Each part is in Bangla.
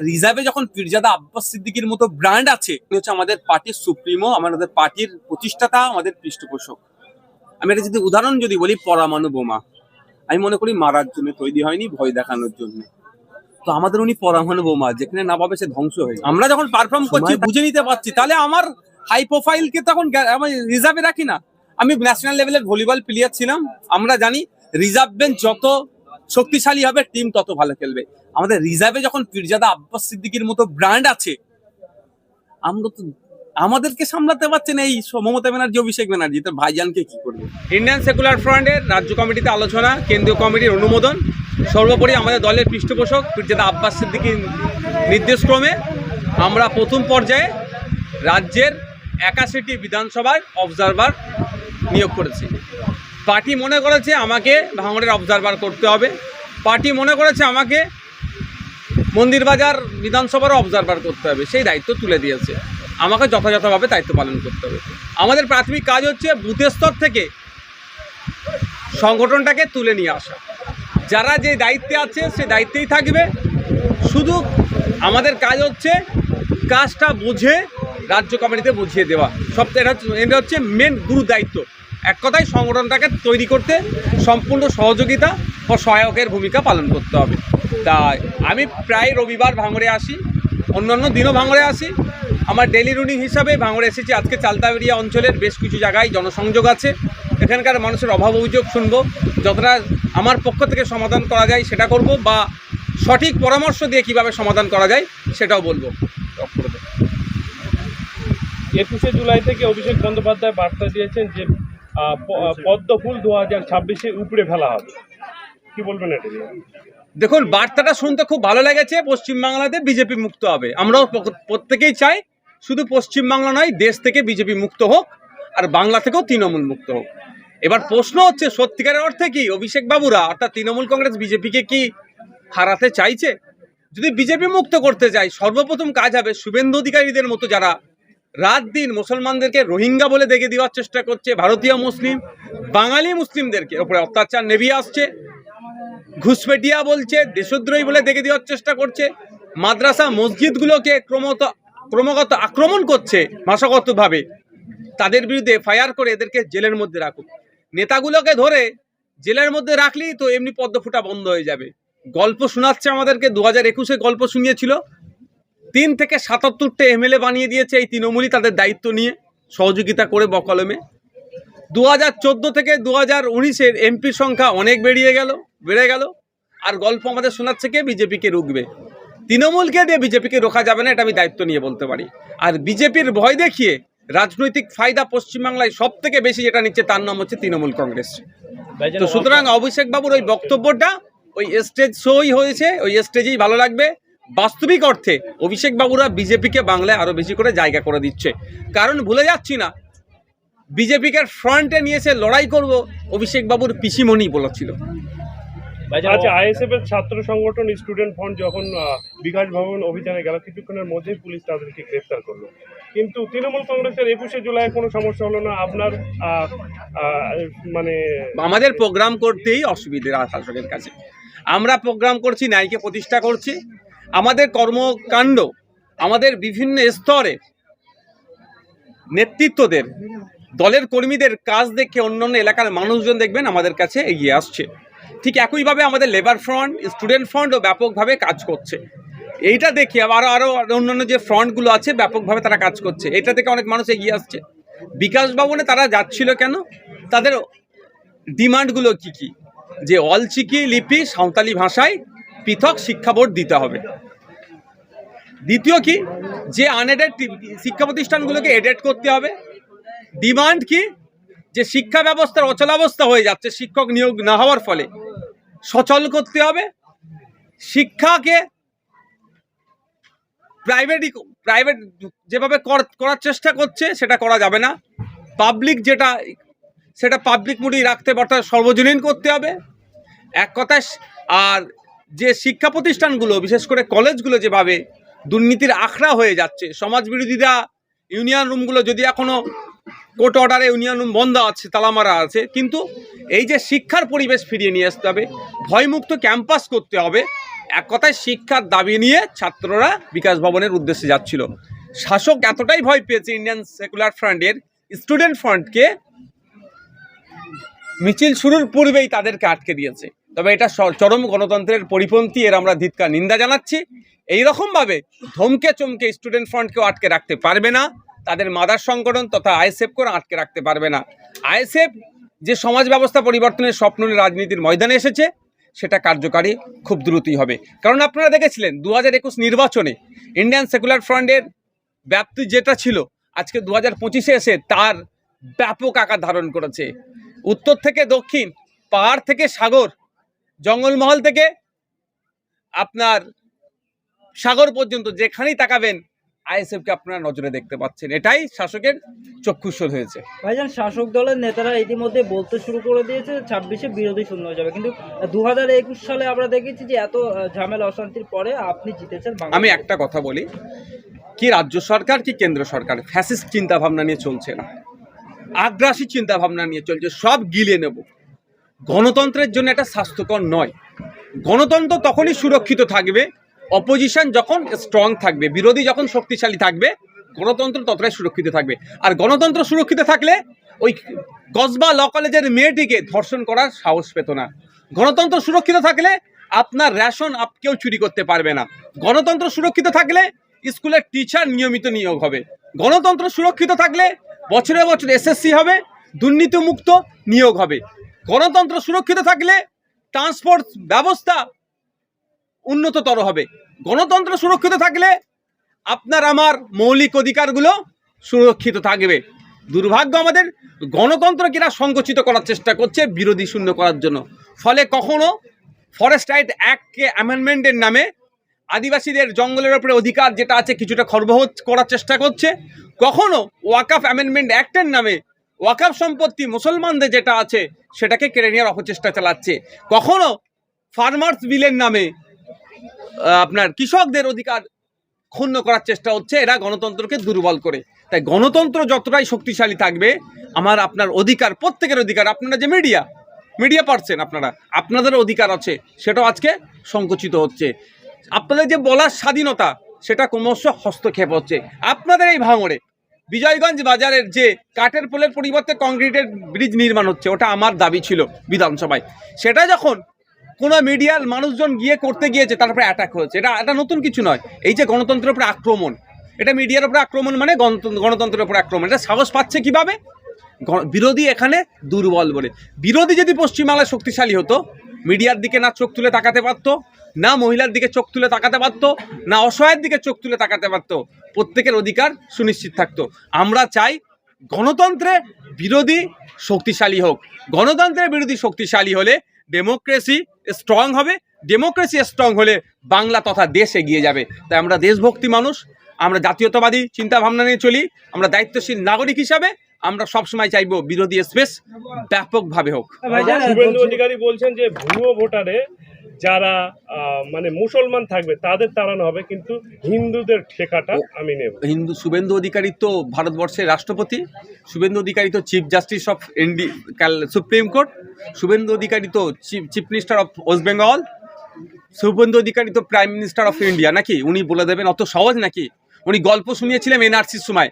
রিজার্ভে যখন পীরজাদা আব্বাস সিদ্দিকির মতো ব্র্যান্ড আছে হচ্ছে আমাদের পার্টির সুপ্রিমো আমাদের পার্টির প্রতিষ্ঠাতা আমাদের পৃষ্ঠপোষক। আমি একটা যদি উদাহরণ যদি বলি পরমাণু বোমা। আমি মনে করি মারার জন্য তৈরি হয়নি ভয় দেখানোর জন্য। তো আমাদের উনি পরমাণু বোমা যেখানে না পাবে সে ধ্বংস হয়ে। আমরা যখন পারফর্ম করছি বুঝে নিতে পারছি তাহলে আমার হাই প্রোফাইলকে তখন আমি রিজার্ভে রাখি না। আমি ন্যাশনাল লেভেলের ভলিবল প্লেয়ার ছিলাম আমরা জানি রিজার্ভ বেঞ্চ যত শক্তিশালী হবে টিম তত ভালো খেলবে। আমাদের রিজার্ভে যখন পীরজাদা আব্বাস সিদ্দিকির মতো ব্র্যান্ড আছে, আমরা তো আমাদেরকে সামলাতে পারছেন এই মমতা ব্যানার্জি, অভিষেক ব্যানার্জি। তো ভাইজানকে কি করবে? ইন্ডিয়ান সেকুলার ফ্রন্টের রাজ্য কমিটিতে আলোচনা, কেন্দ্রীয় কমিটির অনুমোদন। সর্বোপরি আমাদের দলের পৃষ্ঠপোষক পীরজাদা আব্বাস সিদ্দিকির নির্দেশক্রমে আমরা প্রথম পর্যায়ে রাজ্যের একাশিটি বিধানসভার অবজারভার নিয়োগ করেছি। পার্টি মনে করেছে আমাকে ভাঙড়ের অবজারভার করতে হবে। পার্টি মনে করেছে আমাকে মন্দিরবাজার বিধানসভারও অবজারভার করতে হবে, সেই দায়িত্ব তুলে দিয়েছে। আমাকে যথাযথভাবে দায়িত্ব পালন করতে হবে। আমাদের প্রাথমিক কাজ হচ্ছে বুথের স্তর থেকে সংগঠনটাকে তুলে নিয়ে আসা। যারা যে দায়িত্বে আছে, সে দায়িত্বেই থাকবে। শুধু আমাদের কাজ হচ্ছে কাজটা বুঝে রাজ্য কমিটিতে বুঝিয়ে দেওয়া। সব এটা হচ্ছে এটা হচ্ছে মেন গুরু দায়িত্ব এক কথায় সংগঠনটাকে তৈরি করতে সম্পূর্ণ সহযোগিতা ও সহায়কের ভূমিকা পালন করতে হবে। তাই আমি প্রায় রবিবার ভাঙড়ে আসি, অন্যান্য দিনও ভাঙড়ে আসি। আমার ডেলি রুটিন হিসাবে ভাঙড়ে এসেছি। আজকে চালতাবেরিয়া অঞ্চলের বেশ কিছু জায়গায় জনসংযোগ আছে। এখানকার মানুষের অভাব অভিযোগ শুনব। যতটা আমার পক্ষ থেকে সমাধান করা যায় সেটা করব বা সঠিক পরামর্শ দিয়ে কীভাবে সমাধান করা যায় সেটাও বলব। একুশে জুলাই থেকে অভিষেক বন্দ্যোপাধ্যায় বার্তা দিয়েছেন যে পদ্ম ফুল দু হাজার ছাব্বিশে উপড়ে ফেলা হবে। কি বলবেন এটা দেখুন, বার্তাটা শুনতে খুব ভালো লেগেছে, পশ্চিমবাংলাতে বিজেপি মুক্ত হবে। আমরাও প্রত্যেকেই চাই, শুধু পশ্চিমবাংলা নয়, দেশ থেকে বিজেপি মুক্ত হোক, আর বাংলা থেকেও তৃণমূল মুক্ত হোক। এবার প্রশ্ন হচ্ছে, সত্যিকারের অর্থে কি? অভিষেক বাবুরা, অর্থাৎ তৃণমূল কংগ্রেস বিজেপিকে কি হারাতে চাইছে? যদি বিজেপি মুক্ত করতে চাই সর্বপ্রথম কাজ হবে শুভেন্দু অধিকারীদের মতো যারা রাত দিন মুসলমানদেরকে রোহিঙ্গা বলে দেখে দেওয়ার চেষ্টা করছে ভারতীয় মুসলিম, বাঙালি মুসলিমদেরকে। ওপরে অত্যাচার নেভিয়ে আসছে। ঘুষপেটিয়া বলছে, দেশদ্রোহী বলে দেখে দেওয়ার চেষ্টা করছে। মাদ্রাসা মসজিদগুলোকে ক্রমত, ক্রমাগত আক্রমণ করছে ভাষাগতভাবে তাদের বিরুদ্ধে ফায়ার করে এদেরকে জেলের মধ্যে রাখুক। নেতাগুলোকে ধরে জেলের মধ্যে রাখলেই তো এমনি পদ্মফুটা বন্ধ হয়ে যাবে। গল্প শোনাচ্ছে আমাদেরকে, দু হাজার একুশে গল্প শুনিয়েছিল। তিন থেকে সাতাত্তরটা এমএলএ বানিয়ে দিয়েছে এই তৃণমূলই তাদের দায়িত্ব নিয়ে সহযোগিতা করে বকলমে। দু হাজার চোদ্দ থেকে দু হাজার উনিশের এমপির সংখ্যা অনেক বেরিয়ে গেল, বেড়ে গেল। আর গল্প আমাদের শোনাচ্ছে কে? বিজেপিকে রুখবে। তৃণমূলকে দিয়ে বিজেপিকে রোখা যাবে না, এটা আমি দায়িত্ব নিয়ে বলতে পারি। আর বিজেপির ভয় দেখিয়ে রাজনৈতিক ফায়দা পশ্চিমবাংলায় সব থেকে বেশি যেটা নিচ্ছে, তার নাম হচ্ছে তৃণমূল কংগ্রেস। তো সুতরাং অভিষেক বাবুর ওই বক্তব্যটা ওই স্টেজ শোই হয়েছে, ওই স্টেজেই ভালো লাগবে। বাস্তবিক অর্থে অভিষেক বাবুরা বিজেপিকে বাংলায় আরও বেশি করে জায়গা করে দিচ্ছে। কারণ ভুলে যাচ্ছি না বিজেপিকে ফ্রন্টে নিয়ে এসে লড়াই করব অভিষেক বাবুর পিসিমণি বলেছিল। আচ্ছা আইএসএফ এর ছাত্র সংগঠন স্টুডেন্ট ফ্রন্ট যখন বিকাশ ভবন অভিযানে গেল কিছুক্ষণের মধ্যেই পুলিশ তাদেরকে গ্রেফতার করল। কিন্তু তৃণমূল কংগ্রেসের একুশে জুলাই কোনো সমস্যা হলো না আপনার মানে আমাদের প্রোগ্রাম করতেই অসুবিধে শাসকের কাছে। আমরা প্রোগ্রাম করছি ন্যায়কে প্রতিষ্ঠা করছি আমাদের কর্মকাণ্ড, আমাদের বিভিন্ন স্তরে নেতৃত্বদের, দলের কর্মীদের কাজ দেখে অন্যান্য এলাকার মানুষজন দেখবেন আমাদের কাছে এগিয়ে আসছে। ঠিক একইভাবে আমাদের লেবার ফ্রন্ট স্টুডেন্ট ফ্রন্টও ব্যাপকভাবে কাজ করছে। এইটা দেখে আবার আরও অন্যান্য যে ফ্রন্টগুলো আছে, ব্যাপকভাবে তারা কাজ করছে। এটা থেকে অনেক মানুষ এগিয়ে আসছে। বিকাশ ভবনে তারা যাচ্ছিল কেন? তাদের ডিমান্ডগুলো কি কি? যে অলচিকি লিপি সাঁওতালি ভাষায় পৃথক শিক্ষা বোর্ড দিতে হবে। দ্বিতীয় কি? যে আনএডেড শিক্ষা প্রতিষ্ঠানগুলোকে এডেড করতে হবে। ডিমান্ড কি? যে শিক্ষা ব্যবস্থার অচলাবস্থা হয়ে যাচ্ছে, শিক্ষক নিয়োগ না হওয়ার ফলে। সচল করতে হবে। শিক্ষাকে প্রাইভেটই প্রাইভেট যেভাবে কর- করার চেষ্টা করছে, সেটা করা যাবে না। পাবলিক যেটা, সেটা পাবলিক মুডি রাখতে অর্থাৎ সর্বজনীন করতে হবে। এক কথায় আর যে শিক্ষা প্রতিষ্ঠানগুলো, বিশেষ করে কলেজগুলো যেভাবে দুর্নীতির আখড়া হয়ে যাচ্ছে সমাজ বিরোধীরা ইউনিয়ন রুমগুলো যদি এখনও কোর্ট অর্ডারে ইউনিয়ন রুম বন্ধ আছে, তালামারা আছে, কিন্তু এই যে শিক্ষার পরিবেশ ফিরিয়ে নিয়ে আসতে হবে, ভয়মুক্ত ক্যাম্পাস করতে হবে, এক কথায় শিক্ষার দাবি নিয়ে ছাত্ররা বিকাশ ভবনের উদ্দেশ্যে যাচ্ছিল। শাসক এতটাই ভয় পেয়েছে ইন্ডিয়ান সেকুলার ফ্রন্টের, স্টুডেন্ট ফ্রন্টকে মিছিল শুরুর পূর্বেই তাদেরকে আটকে দিয়েছে। তবে এটা চরম গণতন্ত্রের পরিপন্থী, এর আমরা ধিৎকার, নিন্দা জানাচ্ছি। এই রকমভাবে ধমকে চমকে স্টুডেন্ট ফ্রন্টকেও আটকে রাখতে পারবে না, তাদের মাদার সংগঠন তথা আইএসএফকেও আটকে রাখতে পারবে না। আইএসএফ যে সমাজ ব্যবস্থা পরিবর্তনের স্বপ্ন রাজনীতির ময়দানে এসেছে, সেটা কার্যকারী খুব দ্রুতই হবে। কারণ আপনারা দেখেছিলেন দু হাজার একুশ নির্বাচনে ইন্ডিয়ান সেকুলার ফ্রন্টের ব্যাপ্তি যেটা ছিল, আজকে দু হাজার এসে তার ব্যাপক আকার ধারণ করেছে। উত্তর থেকে দক্ষিণ, পাহাড় থেকে সাগর জঙ্গলমহল থেকে আপনার সাগর পর্যন্ত যেখানেই তাকাবেন আইএসএফকে আপনারা নজরে দেখতে পাচ্ছেন। এটাই শাসকের চক্ষুস্বর হয়েছে। ভাইজান শাসক দলের নেতারা ইতিমধ্যে বলতে শুরু করে দিয়েছে ছাব্বিশে বিরোধী শূন্য হয়ে যাবে। কিন্তু দু হাজার একুশ সালে আমরা দেখেছি যে এত ঝামেলা অশান্তির পরে আপনি জিতেছেন আমি একটা কথা বলি কি রাজ্য সরকার কি কেন্দ্র সরকার ফ্যাসিস্ট চিন্তা ভাবনা নিয়ে চলছে না। আগ্রাসী চিন্তা ভাবনা নিয়ে চলছে সব গিলে নেব। গণতন্ত্রের জন্য এটা স্বাস্থ্যকর নয়। গণতন্ত্র তখনই সুরক্ষিত থাকবে অপোজিশন যখন স্ট্রং থাকবে, বিরোধী যখন শক্তিশালী থাকবে, গণতন্ত্র ততটাই সুরক্ষিত থাকবে। আর গণতন্ত্র সুরক্ষিত থাকলে ওই কসবা ল কলেজের মেয়েটিকে ধর্ষণ করার সাহস পেত না। গণতন্ত্র সুরক্ষিত থাকলে আপনার রেশন আপ কেউ চুরি করতে পারবে না। গণতন্ত্র সুরক্ষিত থাকলে স্কুলের টিচার নিয়মিত নিয়োগ হবে। গণতন্ত্র সুরক্ষিত থাকলে বছরে বছর এসএসসি হবে, দুর্নীতিমুক্ত নিয়োগ হবে। গণতন্ত্র সুরক্ষিত থাকলে ট্রান্সপোর্ট ব্যবস্থা উন্নততর হবে। গণতন্ত্র সুরক্ষিত থাকলে আপনার আমার মৌলিক অধিকারগুলো সুরক্ষিত থাকবে। দুর্ভাগ্য আমাদের গণতন্ত্র কিনা সংকুচিত করার চেষ্টা করছে বিরোধী শূন্য করার জন্য। ফলে কখনো ফরেস্ট রাইট অ্যাক্টকে অ্যামেন্ডমেন্টের নামে আদিবাসীদের জঙ্গলের ওপরে অধিকার যেটা আছে কিছুটা খর্বহ করার চেষ্টা করছে। কখনো ওয়াকাফ অ্যামেন্ডমেন্ট অ্যাক্টের নামে ওয়াকাফ সম্পত্তি মুসলমানদের যেটা আছে, সেটাকে কেড়ে নেওয়ার অপচেষ্টা চালাচ্ছে। কখনো ফার্মার্স বিলের নামে আপনার কৃষকদের অধিকার ক্ষুণ্ণ করার চেষ্টা হচ্ছে, এরা গণতন্ত্রকে দুর্বল করে। তাই গণতন্ত্র যতটাই শক্তিশালী থাকবে, আমার আপনার অধিকার, প্রত্যেকের অধিকার, আপনারা যে মিডিয়া মিডিয়া পারছেন আপনারা, আপনাদের অধিকার আছে, সেটাও আজকে সংকুচিত হচ্ছে। আপনাদের যে বলার স্বাধীনতা, সেটা ক্রমশ হস্তক্ষেপ হচ্ছে। আপনাদের এই ভাঙড়ে বিজয়গঞ্জ বাজারের যে কাঠের পোলের পরিবর্তে কংক্রিটের ব্রিজ নির্মাণ হচ্ছে, ওটা আমার দাবি ছিল বিধানসভায়। সেটা যখন কোনো মিডিয়ার মানুষজন গিয়ে করতে গিয়েছে তারপরে অ্যাটাক হয়েছে। এটা এটা নতুন কিছু নয়। এই যে গণতন্ত্রের উপরে আক্রমণ, এটা মিডিয়ার উপরে আক্রমণ মানে গণতন্ত্র- গণতন্ত্রের উপরে আক্রমণ। এটা সাহস পাচ্ছে কীভাবে? বিরোধী এখানে দুর্বল বলে। বিরোধী যদি পশ্চিমবাংলায় শক্তিশালী হতো মিডিয়ার দিকে না চোখ তুলে তাকাতে পারতো, না মহিলার দিকে চোখ তুলে তাকাতে পারতো, না অসহায়ের দিকে চোখ তুলে তাকাতে পারতো, প্রত্যেকের অধিকার সুনিশ্চিত থাকতো। আমরা চাই গণতন্ত্রে বিরোধী শক্তিশালী হোক। গণতন্ত্রের বিরোধী শক্তিশালী হলে ডেমোক্রেসি স্ট্রং হবে ডেমোক্রেসি স্ট্রং হলে বাংলা তথা দেশ এগিয়ে যাবে। তাই আমরা দেশভক্তি মানুষ, আমরা জাতীয়তাবাদী চিন্তা ভাবনা নিয়ে চলি, আমরা দায়িত্বশীল নাগরিক হিসাবে আমরা সবসময় চাইব বিরোধী স্পেস ব্যাপকভাবে হোক। শুভেন্দু অধিকারী বলছেন যে ভুয়ো ভোটারে যারা আহ, মানে মুসলমান থাকবে তাদের তাড়ানো হবে কিন্তু হিন্দুদের ঠেকাটা আমি নেব। হিন্দু শুভেন্দু অধিকারী তো ভারতবর্ষের রাষ্ট্রপতি শুভেন্দু অধিকারী তো chief justice of India supreme court Suvendu Adhikari তো chief chief minister of West Bengal Suvendu Adhikari তো প্রাইম মিনিস্টার অফ ইন্ডিয়া নাকি? উনি বলে দেবেন অত সহজ নাকি? উনি গল্প শুনিয়েছিলেন এনআরসির সময়।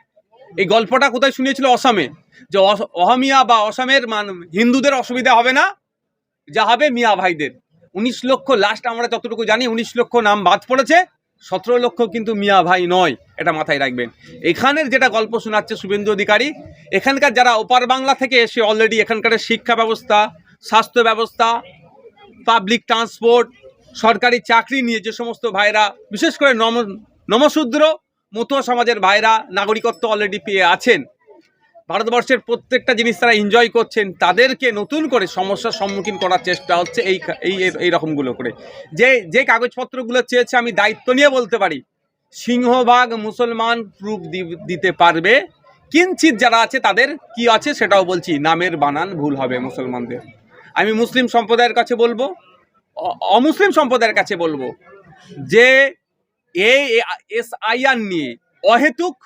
এই গল্পটা কোথায় শুনিয়েছিল অসমে? যে অহমিয়া বা অসমের মান, হিন্দুদের অসুবিধা হবে না? যা হবে মিয়া ভাইদের। উনিশ লক্ষ লাস্ট আমরা যতটুকু জানি, উনিশ লক্ষ নাম বাদ পড়েছে। সতেরো লক্ষ কিন্তু মিয়া ভাই নয়, এটা মাথায় রাখবেন। এখানের যেটা গল্প শোনাচ্ছে শুভেন্দু অধিকারী, এখানকার যারা ওপার বাংলা থেকে এসে অলরেডি এখানকার শিক্ষা ব্যবস্থা, স্বাস্থ্য ব্যবস্থা পাবলিক ট্রান্সপোর্ট সরকারি চাকরি নিয়ে যে সমস্ত ভাইরা, বিশেষ করে নম, নমশূদ্র মতুয়া সমাজের ভাইরা নাগরিকত্ব অলরেডি পেয়ে আছেন। ভারতবর্ষের প্রত্যেকটা জিনিস তারা এনজয় করছেন। তাদেরকে নতুন করে সমস্যার সম্মুখীন করার চেষ্টা হচ্ছে এই এই এই- রকমগুলো করে। যে যে কাগজপত্রগুলো চেয়েছে আমি দায়িত্ব নিয়ে বলতে পারি। সিংহভাগ মুসলমান প্রুফ দিতে পারবে। কিঞ্চিত যারা আছে তাদের কি আছে সেটাও বলছি, নামের বানান ভুল হবে মুসলমানদের। আমি মুসলিম সম্প্রদায়ের কাছে বলব অমুসলিম সম্প্রদায়ের কাছে বলব যে এই এস আইআর নিয়ে অহেতুক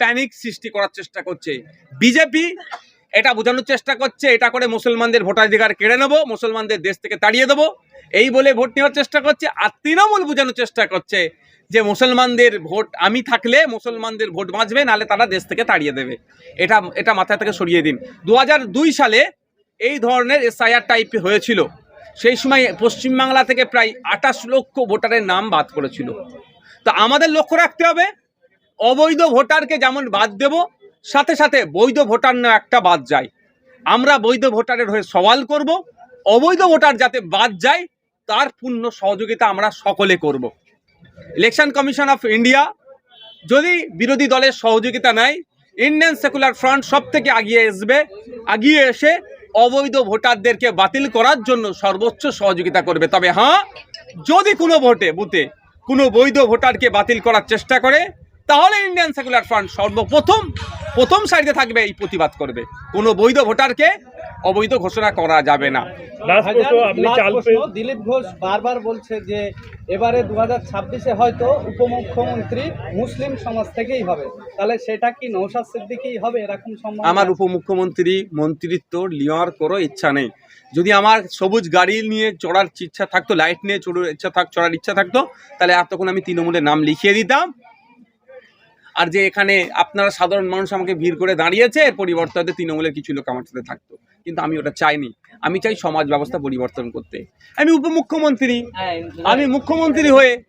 প্যানিক সৃষ্টি করার চেষ্টা করছে। বিজেপি এটা বোঝানোর চেষ্টা করছে, এটা করে মুসলমানদের ভোটাধিকার কেড়ে নেব, মুসলমানদের দেশ থেকে তাড়িয়ে দেবো। এই বলে ভোট নেওয়ার চেষ্টা করছে আর তৃণমূল বোঝানোর চেষ্টা করছে যে মুসলমানদের ভোট আমি থাকলে মুসলমানদের ভোট বাঁচবে, নাহলে তারা দেশ থেকে তাড়িয়ে দেবে। এটা এটা মাথা থেকে সরিয়ে দিন। দু হাজার দুই সালে এই ধরনের এসআইআর টাইপ হয়েছিল। সেই সময় পশ্চিমবাংলা থেকে প্রায় আঠাশ লক্ষ ভোটারের নাম বাদ করেছিল তো আমাদের লক্ষ্য রাখতে হবে, অবৈধ ভোটারকে যেমন বাদ দেব, সাথে সাথে বৈধ ভোটার না একটা বাদ যায়। আমরা বৈধ ভোটারের হয়ে সওয়াল করব, অবৈধ ভোটার যাতে বাদ যায়, তার পূর্ণ সহযোগিতা আমরা সকলে করব। ইলেকশন কমিশন অফ ইন্ডিয়া, যদি বিরোধী দলের সহযোগিতা নেয়, ইন্ডিয়ান সেকুলার ফ্রন্ট সব থেকে আগিয়ে আসবে, আগিয়ে এসে অবৈধ ভোটারদেরকে বাতিল করার জন্য সর্বোচ্চ সহযোগিতা করবে। তবে হ্যাঁ যদি কোনো ভোটে, বুথে কোনো বৈধ ভোটারকে বাতিল করার চেষ্টা করে, তাহলে ইন্ডিয়ান সেকুলার ফ্রন্ট সর্বপ্রথম, প্রথম সারিতে থাকবে এই প্রতিবাদ করবে। কোনো বৈধ ভোটারকে অবৈধ ঘোষণা করা যাবে না। দিলীপ ঘোষ বারবার বলছে যে এবারে দু হাজার ছাব্বিশে হয়তো উপমুখ্যমন্ত্রী মুসলিম সমাজ থেকেই হবে। তাহলে সেটা কি নৌশাদ সিদ্দিকই হবে এরকম সম্ভাবনা আমার উপমুখ্যমন্ত্রী মন্ত্রিত্ব নেওয়ার কোনো ইচ্ছা নেই। যদি আমার সবুজ গাড়ি নিয়ে চড়ার ইচ্ছা থাকতো লাইট নিয়ে চড়ার ইচ্ছা থাক চড়ার ইচ্ছা থাকতো তাহলে এতক্ষণ আমি তৃণমূলের নাম লিখিয়ে দিতাম। আর যে এখানে আপনারা সাধারণ মানুষ আমাকে ভিড় করে দাঁড়িয়েছে এর পরিবর্তে হয়তো তৃণমূলের কিছু লোক আমার সাথে থাকতো। কিন্তু আমি ওটা চাইনি। আমি চাই সমাজ ব্যবস্থা পরিবর্তন করতে। আমি উপমুখ্যমন্ত্রী। আমি মুখ্যমন্ত্রী হয়ে